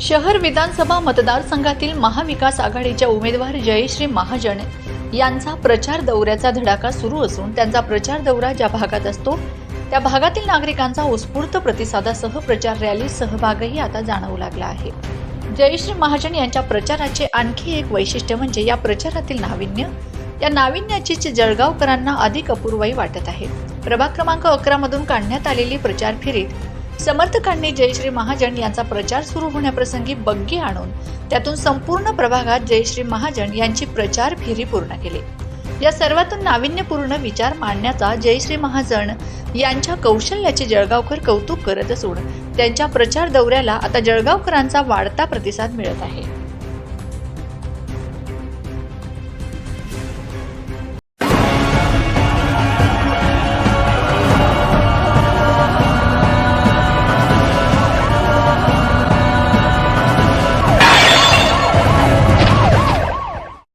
शहर विधानसभा मतदारसंघातील महाविकास आघाडीच्या उमेदवार जयश्री महाजन यांचा प्रचार दौऱ्याचा धडाका सुरू असून त्यांचा प्रचार दौरा ज्या भागात असतो त्या भागातील नागरिकांचा उत्स्फूर्त प्रतिसादासह प्रचार रॅलीत सहभागही आता जाणवू लागला आहे. जयश्री महाजन यांच्या प्रचाराचे आणखी एक वैशिष्ट्य म्हणजे या प्रचारातील नाविन्य या नाविन्याची जळगावकरांना अधिक अपूर्वाई वाटत आहे. प्रभाग क्रमांक अकरा मधून काढण्यात आलेली प्रचार फेरीत समर्थकांनी जयश्री महाजन यांचा प्रचार सुरू होण्याप्रसंगी बग्गी आणून त्यातून संपूर्ण प्रभागात जयश्री महाजन यांची प्रचार फेरी पूर्ण केली. या सर्वातून नाविन्यपूर्ण विचार मांडण्याचा जयश्री महाजन यांच्या कौशल्याचे जळगावकर कौतुक करत असून त्यांच्या प्रचार दौऱ्याला आता जळगावकरांचा वाढता प्रतिसाद मिळत आहे.